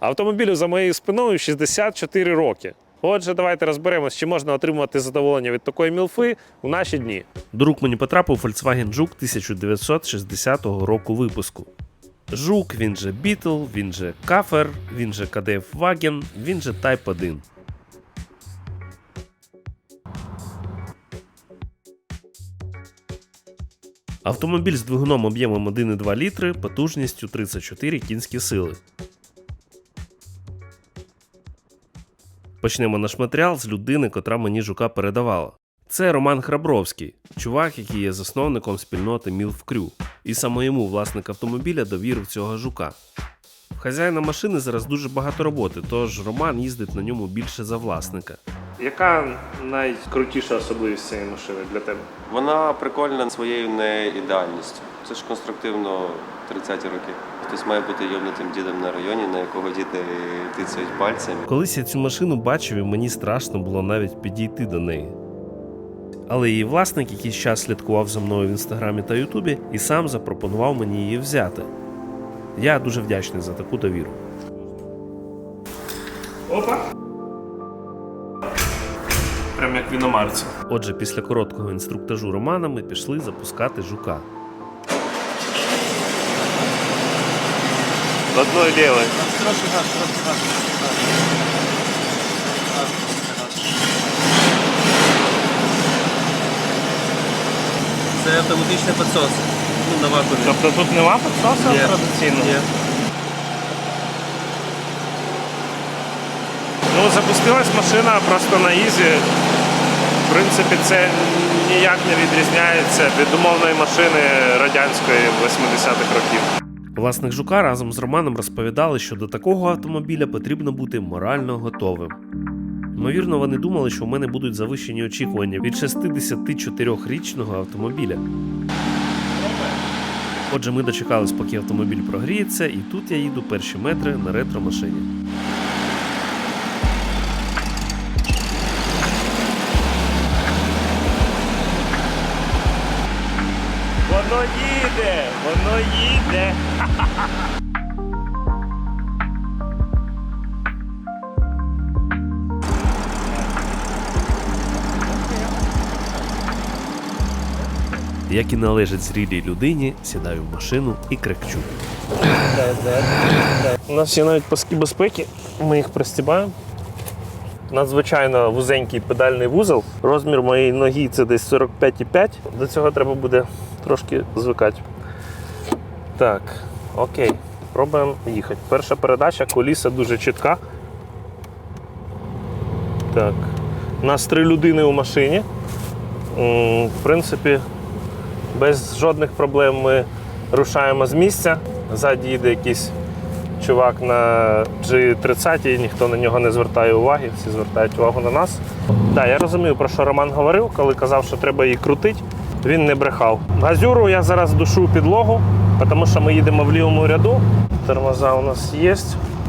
Автомобілю за моєю спиною 64 роки. Отже, давайте розберемось, чи можна отримувати задоволення від такої мілфи у наші дні. До рук мені потрапив Volkswagen Жук 1960 року випуску. Жук, він же Beetle, він же Кафер, він же KDF Wagen, він же Type 1. Автомобіль з двигуном об'ємом 1,2 літри, потужністю 34 кінські сили. Почнемо наш матеріал з людини, котра мені жука передавала. Це Роман Храбровський, чувак, який є засновником спільноти Мілф Крю. І саме йому власник автомобіля довірив цього жука. В хазяїна машини зараз дуже багато роботи, тож Роман їздить на ньому більше за власника. Яка найкрутіша особливість цієї машини для тебе? Вона прикольна своєю неідеальністю. Це ж конструктивно 30-ті роки. Хтось має бути йобнутим дідом на районі, на якого діти тицяють пальцями. Колись я цю машину бачив, і мені страшно було навіть підійти до неї. Але її власник якийсь час слідкував за мною в інстаграмі та Ютубі і сам запропонував мені її взяти. Я дуже вдячний за таку довіру. Опа! Прям як в іномарці. Отже, після короткого інструктажу Романа ми пішли запускати жука. Трошки газ. Це автоматичний підсос. Ну, на вакуумі. Тобто тут нема підсосу Є. традиційного? Є. Ну, запустилась машина просто на ізі. В принципі, це ніяк не відрізняється від умовної машини радянської 80-х років. Власник жука разом з Романом розповідали, що до такого автомобіля потрібно бути морально готовим. Ймовірно, вони думали, що в мене будуть завищені очікування від 64-річного автомобіля. Отже, ми дочекались, поки автомобіль прогріється, і тут я їду перші метри на ретро-машині. Воно їде, воно їде. Як і належить зрілій людині, сідаю в машину і крикчу. У нас є навіть паски безпеки, ми їх пристібаємо. Надзвичайно вузенький педальний вузол. Розмір моєї ноги це десь 45,5. До цього треба буде трошки звикати. Так, окей, пробуємо їхати. Перша передача, коліса дуже чітка. Так. У нас три людини у машині. В принципі, без жодних проблем ми рушаємо з місця. Ззаді їде якийсь чувак на G30, ніхто на нього не звертає уваги, всі звертають увагу на нас. Так, я розумію, про що Роман говорив, коли казав, що треба її крутити. Він не брехав. Газюру я зараз душу підлогу, тому що ми їдемо в лівому ряду. Тормоза у нас є.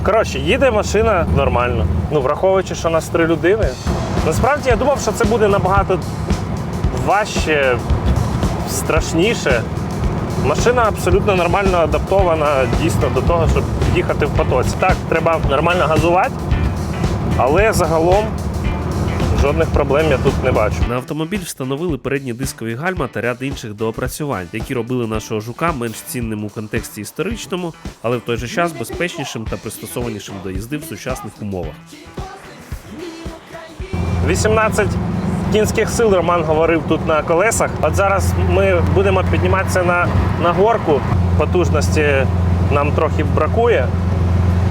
Коротше, їде машина нормально. Ну, враховуючи, що нас три людини. Насправді я думав, що це буде набагато важче, страшніше. Машина абсолютно нормально адаптована дійсно до того, щоб їхати в потоці. Так, треба нормально газувати, але загалом жодних проблем я тут не бачу. На автомобіль встановили передні дискові гальма та ряд інших доопрацювань, які робили нашого жука менш цінним у контексті історичному, але в той же час безпечнішим та пристосованішим до їзди в сучасних умовах. 18 кінських сил Роман говорив тут на колесах. От зараз ми будемо підніматися на, на горку. Потужності нам трохи бракує.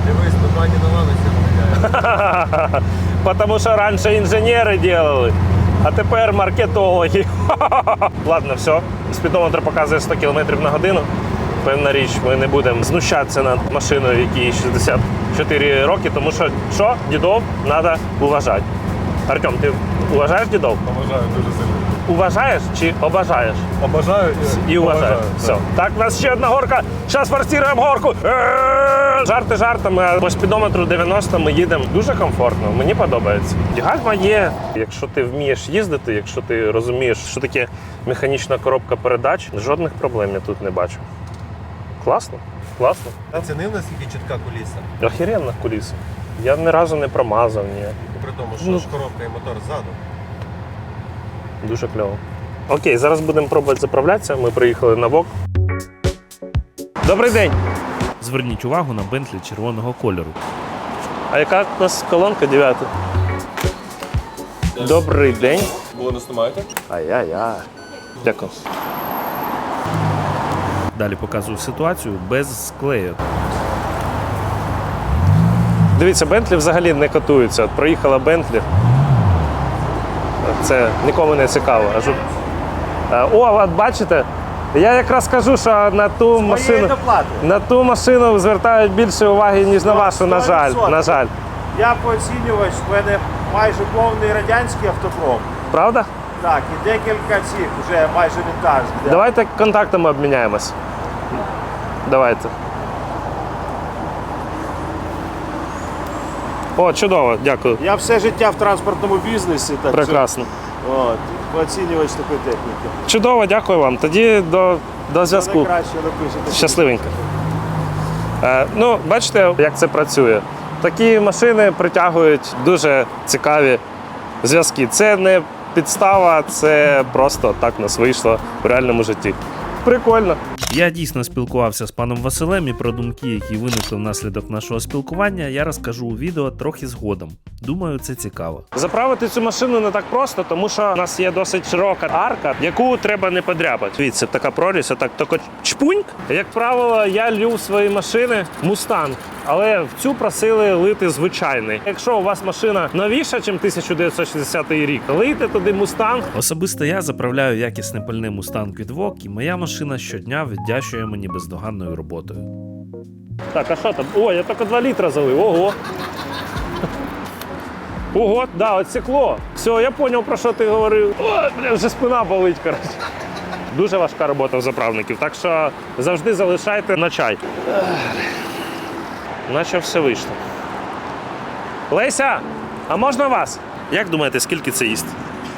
Дивись, пані на лавиці Тому що раніше інженери робили, а тепер маркетологи. Ладно, все. Спідометр показує 100 км на годину. Певна річ, ми не будемо знущатися над машиною, якій 64 роки, тому що що? Дідов треба уважати. Артем, ти уважаєш дідов? Уважаю дуже сильно. Уважаєш чи обажаєш? Обожаю І уважаєш. поважаю, Все. Так, у нас ще одна горка. Зараз форсуємо горку. Жарти жартами, а по спідометру 90 ми їдемо дуже комфортно. Мені подобається. Гальма є. Якщо ти вмієш їздити, якщо ти розумієш, що таке механічна коробка передач, жодних проблем я тут не бачу. Класно. Класно. Оцінив, наскільки чітка куліса. Охеренна куліса. Я ні разу не промазав, ні. При тому, що Ну. ж коробка і мотор ззаду. Дуже кльово. Окей, зараз будемо пробувати заправлятися. Ми приїхали на ВОК. Добрий день! Зверніть увагу на Бентлі червоного кольору. А яка у нас колонка 9? Добрий день. Було не знімаєте? Ай-яй-яй. Дякую. Далі показую ситуацію без склею. Дивіться, Бентлі взагалі не котуються. От проїхала Бентлі. Це нікому не цікаво. Аж... Е, О, от бачите, я якраз кажу, що на ту машину. На ту машину звертають більше уваги, ніж на вашу, на жаль. 100%. На жаль. Я поцінювач, в мене майже повний радянський автопром. Правда? Так, і декілька цих вже майже вінтажних. Давайте контактами обміняємось. Давайте. О, чудово, дякую. Я все життя в транспортному бізнесі, так Прекрасно. що от, оцінювач такої техніки. Чудово, дякую вам. Тоді до, до зв'язку. Щасливенько. Е, ну, бачите, як це працює. Такі машини притягують дуже цікаві зв'язки. Це не підстава, це просто так нас вийшло в реальному житті. Прикольно. Я дійсно спілкувався з паном Василем і про думки, які виникли внаслідок нашого спілкування, я розкажу у відео трохи згодом. Думаю, це цікаво. Заправити цю машину не так просто, тому що у нас є досить широка арка, яку треба не подряпати. Дивіться, така прорізь, так тільки чпуньк. Як правило, я лью свої машини мустанг, але в цю просили лити звичайний. Якщо у вас машина новіша, ніж 1960 рік, лийте туди мустанг. Особисто я заправляю якісне пальне мустанг від ВОК, і моя машина щодня віддячує мені бездоганною роботою. Так, а що там? О, я тільки 2 літра залив. Ого. Ого, да, отсекло. Все, я зрозумів, про що ти говорив. О, бля, вже спина болить, коротше. Дуже важка робота у заправників, так що завжди залишайте на чай. Наче все вийшло. Леся, а можна вас? Як думаєте, скільки це їсть?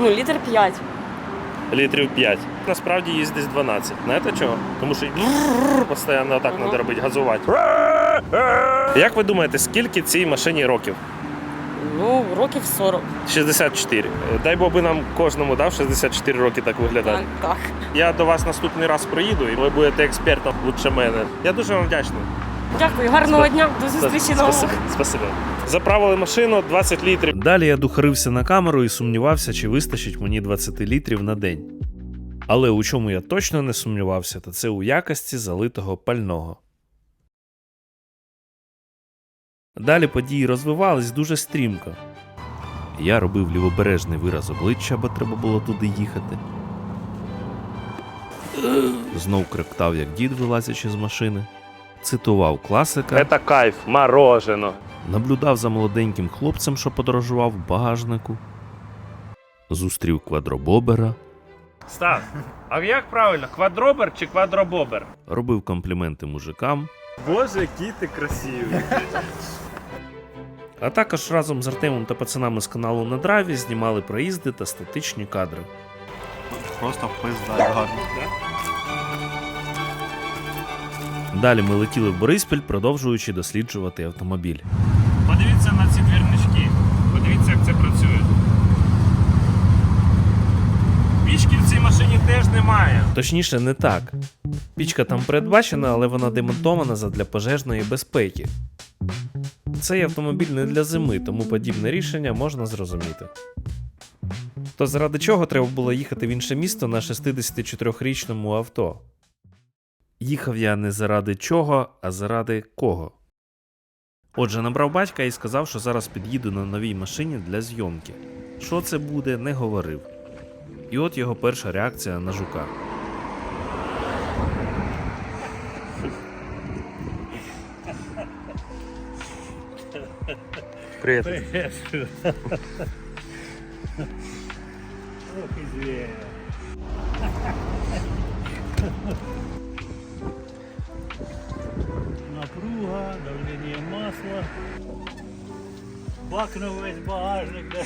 Ну, літр 5. Літрів 5. Насправді їсть десь 12. Знаєте чого? Тому що постійно так треба робити, газувати. Як ви думаєте, скільки цій машині років? Ну, років 40. 64. Дай Бог би нам кожному дав 64 роки так виглядати. Так, так. Я до вас наступний раз приїду і ви будете експертом лучше мене. Я дуже вам вдячний. Дякую, гарного дня. До зустрічі на Спасибо. Заправили машину 20 літрів. Далі я духарився на камеру і сумнівався, чи вистачить мені 20 літрів на день. Але у чому я точно не сумнівався, то це у якості залитого пального. Далі події розвивались дуже стрімко. Я робив лівобережний вираз обличчя, бо треба було туди їхати. Знов кректав, як дід, вилазячи з машини, цитував класика. Це кайф, морожено. Наблюдав за молоденьким хлопцем, що подорожував в багажнику. Зустрів квадробобера, Стас, а як правильно, квадробер чи квадробобер? робив компліменти мужикам, Боже, який ти красивий. а також разом з Артемом та пацанами з каналу на драйві знімали проїзди та статичні кадри. Просто пизда гарно. Далі ми летіли в Бориспіль, продовжуючи досліджувати автомобіль. Подивіться на ці двірнички. Подивіться, як це працює. Пічки в цій машині теж немає. Точніше, не так. Пічка там передбачена, але вона демонтована задля пожежної безпеки. Цей автомобіль не для зими, тому подібне рішення можна зрозуміти. То заради чого треба було їхати в інше місто на 64-річному авто? Їхав я не заради чого, а заради кого. Отже, набрав батька і сказав, що зараз під'їду на новій машині для зйомки. Що це буде, не говорив. І от його перша реакція на жука. Привіт. Ох, і звір. Напруга, давлення масла. Бак на весь багажник. Да?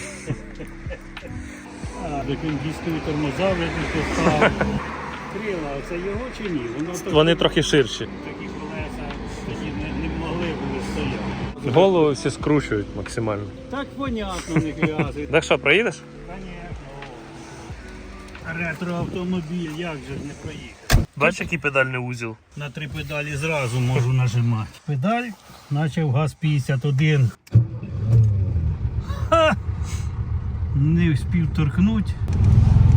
А, так він дійсно тормоза вже. Крила, це його чи ні? Воно Вони трохи ширші. такі колеса. не могли були стояти. Голову всі скручують максимально. Так понятно, не грязить. Так що, проїдеш? Конечно. Ретроавтомобіль, як же ж не проїхати? Бачиш, який педальний узіл. На три педалі зразу можу нажимати. Педаль, почав газ 51. Ха! Не встиг торкнути.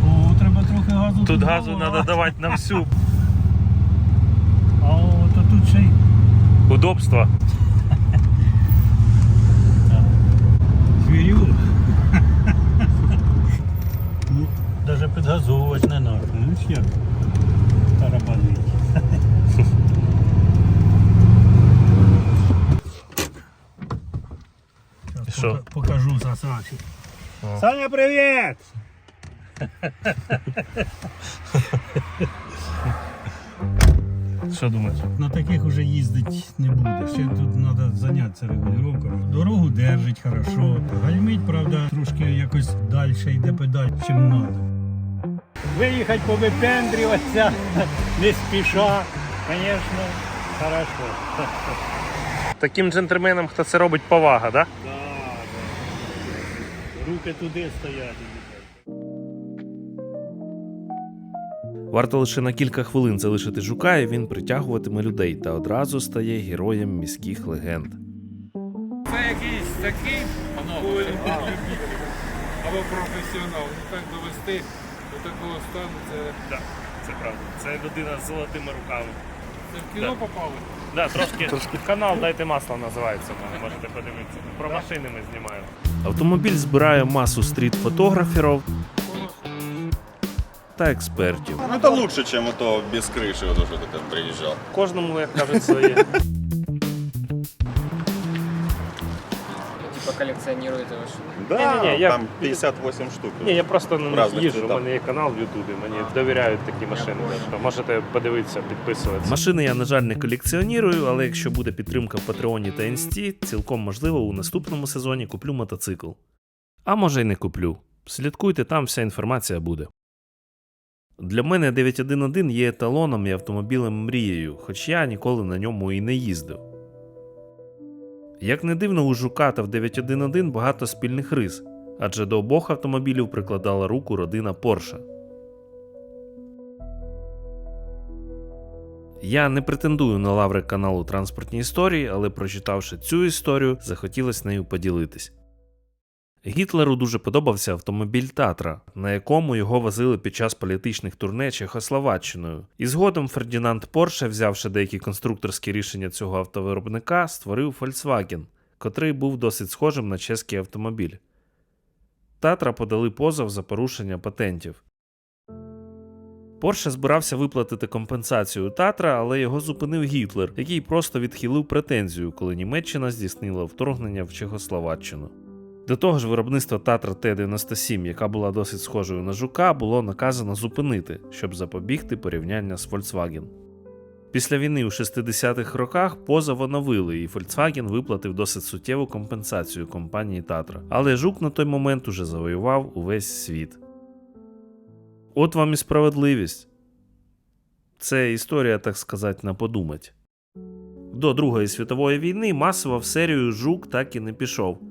О, треба трохи газу. Тут газу треба давати на всю. А от тут ще й Удобство. звірю. ну, навіть підгазовувати не треба. Ну тарабанить. Що? Покажу. О. Саня, привіт! Що думаєш? На таких уже їздити не буде. Ще тут треба зайнятися регулюванням. Дорогу держить хорошо. Гальмить, правда, трошки якось далі йде педаль, чим треба. Виїхати повипендрюватися не спіша, звісно, хорошо. Таким джентльменам, хто це робить, повага, так? Да, да. Руки туди стоять. Варто лише на кілька хвилин залишити жука, і він притягуватиме людей та одразу стає героєм міських легенд. Це якийсь такий або професіонал. Ну так довести до такого стану, це, Так, це правда. Це людина з золотими руками. це в кіно попали. Да, трошки канал Дайте масло називається. в мене, Можете подивитися. Про машини ми знімаємо. Автомобіль збирає масу стріт-фотограферів та експертів. Ну, это лучше, чем то без крыши, вот то, что ты там приезжал. Кожному, як кажуть, своє. Типа коллекционирует его. Да, Не-не-не, я- там 58 штук. Ні, я просто на них Разних їжджу, у цвітах. мене є канал в Ютубі, мені довіряють такі машини. Так що можете подивитися, підписуватися. Машини я, на жаль, не колекціоную, але якщо буде підтримка в Патреоні та Інсті, цілком можливо у наступному сезоні куплю мотоцикл. А може й не куплю. Слідкуйте, там вся інформація буде. Для мене 911 є еталоном і автомобілем мрією, хоч я ніколи на ньому і не їздив. Як не дивно, у Жука та в 911 багато спільних рис, адже до обох автомобілів прикладала руку родина Порша. Я не претендую на лаври каналу Транспортні історії, але прочитавши цю історію, захотілося нею поділитись. Гітлеру дуже подобався автомобіль Татра, на якому його возили під час політичних турне Чехословаччиною. І згодом Фердінанд Порше, взявши деякі конструкторські рішення цього автовиробника, створив Volkswagen, котрий був досить схожим на чеський автомобіль. Татра подали позов за порушення патентів. Порше збирався виплатити компенсацію Татра, але його зупинив Гітлер, який просто відхилив претензію, коли Німеччина здійснила вторгнення в Чехословаччину. До того ж, виробництво Татра Т-97, яка була досить схожою на жука, було наказано зупинити, щоб запобігти порівняння з Volkswagen. Після війни у 60-х роках позов оновили, і Volkswagen виплатив досить суттєву компенсацію компанії Татра. Але жук на той момент уже завоював увесь світ. От вам і справедливість. Це історія, так сказати, на подумать. До Другої світової війни масово в серію жук так і не пішов.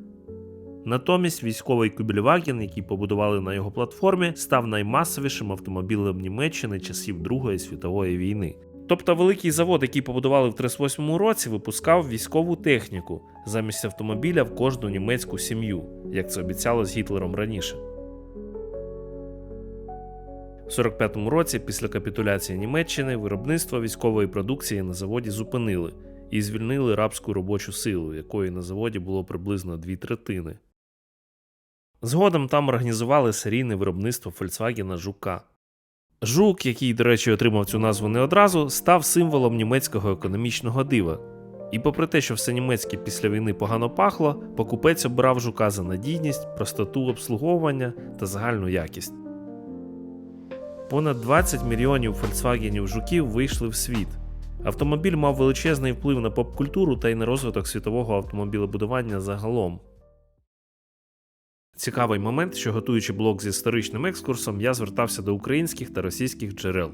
Натомість військовий Кюбельваген, який побудували на його платформі, став наймасовішим автомобілем Німеччини часів Другої світової війни. Тобто великий завод, який побудували в 38-му році, випускав військову техніку замість автомобіля в кожну німецьку сім'ю, як це обіцялось Гітлером раніше. В 45-му році, після капітуляції Німеччини, виробництво військової продукції на заводі зупинили і звільнили рабську робочу силу, якої на заводі було приблизно дві третини. Згодом там організували серійне виробництво Volkswagen Жука. Жук, який, до речі, отримав цю назву не одразу, став символом німецького економічного дива. І попри те, що все німецьке після війни погано пахло, покупець обирав жука за надійність, простоту обслуговування та загальну якість. Понад 20 мільйонів Volkswagen жуків вийшли в світ. Автомобіль мав величезний вплив на поп-культуру та й на розвиток світового автомобілебудування загалом. Цікавий момент, що готуючи блог з історичним екскурсом, я звертався до українських та російських джерел.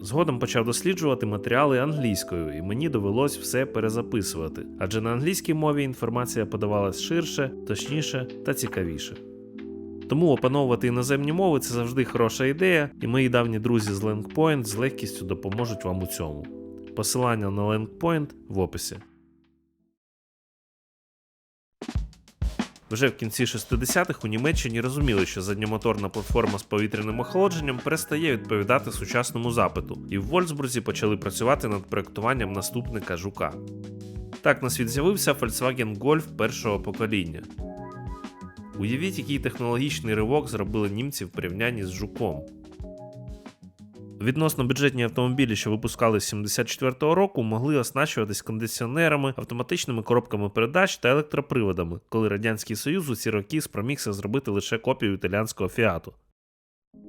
Згодом почав досліджувати матеріали англійською, і мені довелось все перезаписувати, адже на англійській мові інформація подавалась ширше, точніше та цікавіше. Тому опановувати іноземні мови це завжди хороша ідея, і мої давні друзі з LangPoint з легкістю допоможуть вам у цьому. Посилання на LangPoint в описі. Вже в кінці 60-х у Німеччині розуміли, що задньомоторна платформа з повітряним охолодженням перестає відповідати сучасному запиту, і в Вольсбурзі почали працювати над проектуванням наступника жука. Так на світ з'явився Volkswagen Golf першого покоління. Уявіть, який технологічний ривок зробили німці в порівнянні з жуком. Відносно бюджетні автомобілі, що випускали з 74-го року, могли оснащуватись кондиціонерами, автоматичними коробками передач та електроприводами, коли Радянський Союз у ці роки спромігся зробити лише копію італіанського фіату.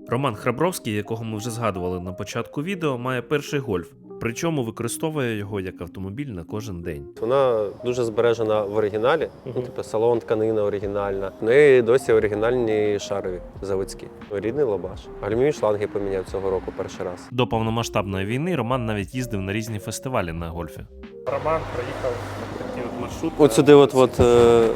Роман Храбровський, якого ми вже згадували на початку відео, має перший гольф, причому використовує його як автомобіль на кожен день. Вона дуже збережена в оригіналі, ну, типу салон, тканина оригінальна. В неї досі оригінальні шарові заводські. Рідний лабаш. Гальміві шланги поміняв цього року перший раз. До повномасштабної війни Роман навіть їздив на різні фестивалі на гольфі. Роман проїхав такий от маршрут. От сюди, от, от е,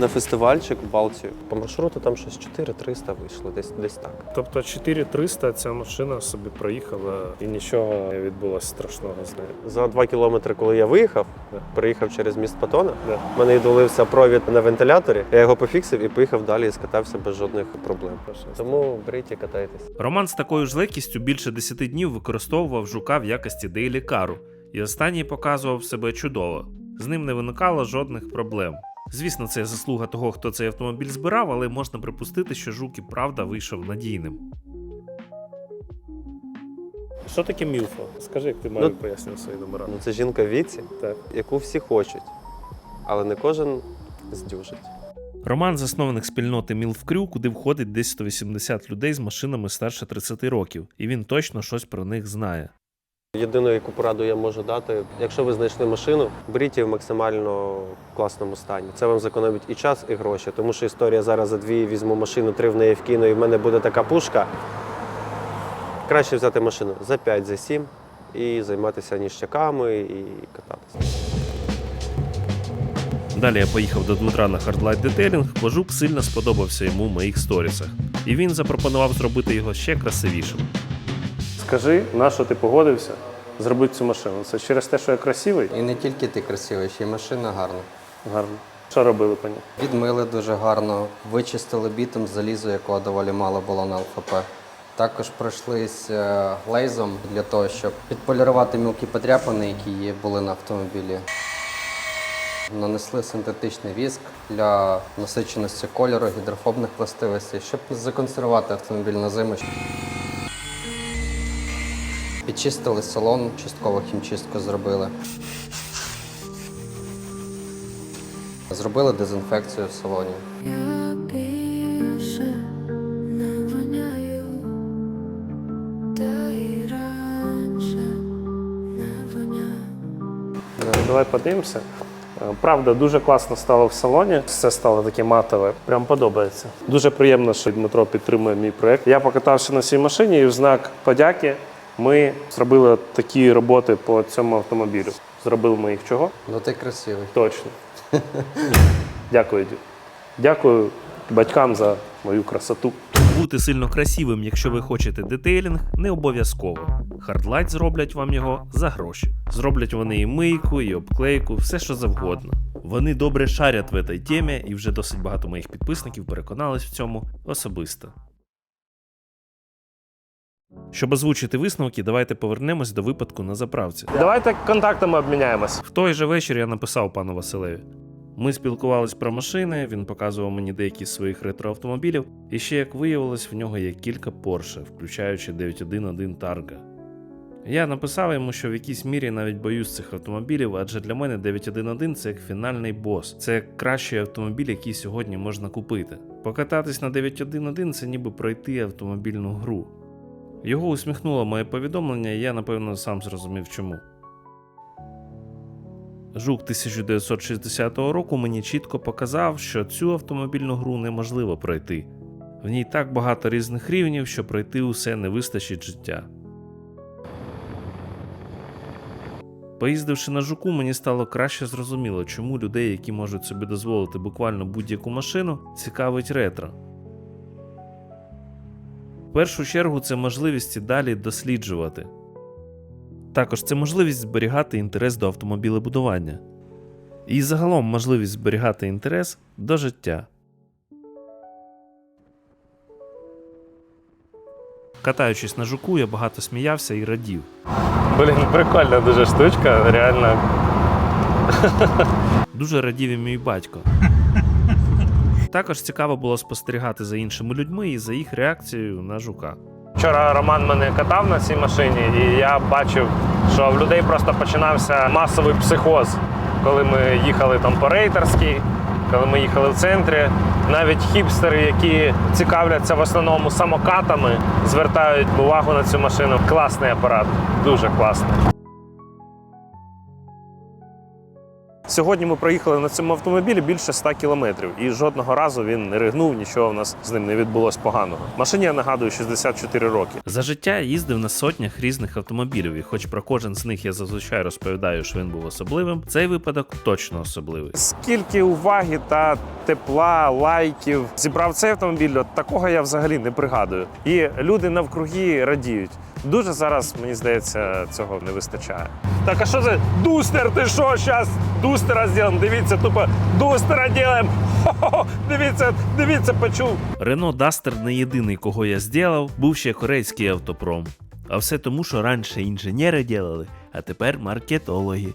на фестивальчик в Балтію. По маршруту там щось 4300 вийшло, десь, десь так. Тобто 4300 ця машина собі проїхала і нічого не відбулося страшного з нею. За два кілометри, коли я виїхав, приїхав через міст Патона. Да. У мене відвалився провід на вентиляторі. Я його пофіксив і поїхав далі і скатався без жодних проблем. Тому беріть і катайтесь. Роман з такою ж легкістю більше 10 днів використовував жука в якості дейлі-кару, і останній показував себе чудово. З ним не виникало жодних проблем. Звісно, це заслуга того, хто цей автомобіль збирав, але можна припустити, що жук і правда вийшов надійним. Що таке мілфа? Скажи, як ти Ну, маю пояснював свої номера. Ну, це жінка в віці, Так. яку всі хочуть, але не кожен здюжить. Роман засновник спільноти Мілфкрю, куди входить десь 180 людей з машинами старше 30 років, і він точно щось про них знає. Єдину, яку пораду я можу дати, якщо ви знайшли машину, беріть її в максимально класному стані. Це вам зекономить і час, і гроші. Тому що історія зараз за дві візьму машину, три в неї вкину, і в мене буде така пушка. Краще взяти машину за 5, за 7 і займатися ніщаками і кататися. Далі я поїхав до Дмитра на Hardlight Detailing, бо жук сильно сподобався йому в моїх сторісах, і він запропонував зробити його ще красивішим. Скажи, на що ти погодився зробити цю машину? Це через те, що я красивий? І не тільки ти красивий, ще й машина гарна. Гарно. Що робили по ній? Відмили дуже гарно, вичистили бітом залізо, якого доволі мало було на ЛФП. Також пройшлись е, глейзом для того, щоб підполірувати мілкі подряпини, які були на автомобілі. Нанесли синтетичний віск для насиченості кольору, гідрофобних властивостей, щоб законсервувати автомобіль на зиму. Підчистили салон, частково хімчистку зробили. Зробили дезінфекцію в салоні. Я більше не воняю, та й раніше не воняю. Е, Давай подивимося. Е, Правда, дуже класно стало в салоні. Все стало таке матове. Прям подобається. Дуже приємно, що Дмитро підтримує мій проект. Я покатався на цій машині і в знак подяки ми зробили такі роботи по цьому автомобілю. Зробили ми їх чого? Ну ти красивий. Точно. Дякую. Дякую батькам за мою красоту. Бути сильно красивим, якщо ви хочете детейлінг, не обов'язково. Hardlight зроблять вам його за гроші. Зроблять вони і мийку, і обклейку, все що завгодно. Вони добре шарять в цій темі, і вже досить багато моїх підписників переконались в цьому особисто. Щоб озвучити висновки, давайте повернемось до випадку на заправці. Давайте контактами обміняємось. В той же вечір я написав пану Василеві. Ми спілкувались про машини, він показував мені деякі з своїх ретроавтомобілів, і ще як виявилось, в нього є кілька Porsche, включаючи 911 Targa. Я написав йому, що в якійсь мірі навіть боюсь цих автомобілів, адже для мене 911 це як фінальний бос, це як кращий автомобіль, який сьогодні можна купити. Покататись на 911 це ніби пройти автомобільну гру. Його усміхнуло моє повідомлення, і я напевно сам зрозумів чому. Жук 1960 року мені чітко показав, що цю автомобільну гру неможливо пройти. В ній так багато різних рівнів, що пройти усе не вистачить життя. Поїздивши на жуку, мені стало краще зрозуміло, чому людей, які можуть собі дозволити буквально будь-яку машину, цікавить ретро. В першу чергу це можливість і далі досліджувати. Також це можливість зберігати інтерес до автомобілебудування. І загалом можливість зберігати інтерес до життя. Катаючись на жуку, я багато сміявся і радів. Блін, прикольна дуже штучка, реально. Дуже радів і мій батько. Також цікаво було спостерігати за іншими людьми і за їх реакцією на жука. Вчора Роман мене катав на цій машині, і я бачив, що в людей просто починався масовий психоз, коли ми їхали там по рейтерській, коли ми їхали в центрі. Навіть хіпстери, які цікавляться в основному самокатами, звертають увагу на цю машину. Класний апарат, дуже класний. Сьогодні ми проїхали на цьому автомобілі більше 100 кілометрів, і жодного разу він не ригнув, нічого в нас з ним не відбулось поганого. Машині я нагадую 64 роки. За життя я їздив на сотнях різних автомобілів, і хоч про кожен з них я зазвичай розповідаю, що він був особливим, цей випадок точно особливий. Скільки уваги та тепла, лайків зібрав цей автомобіль, от такого я взагалі не пригадую. І люди навкруги радіють. Дуже зараз, мені здається, цього не вистачає. Так, а що це? Дустер, ти що? Зараз дустера зробимо. Дивіться, тупо дустера! Хо-хо-хо. Дивіться, дивіться, почув. Рено Дастер не єдиний, кого я зробив, був ще корейський автопром. А все тому, що раніше інженери ділили, а тепер маркетологи.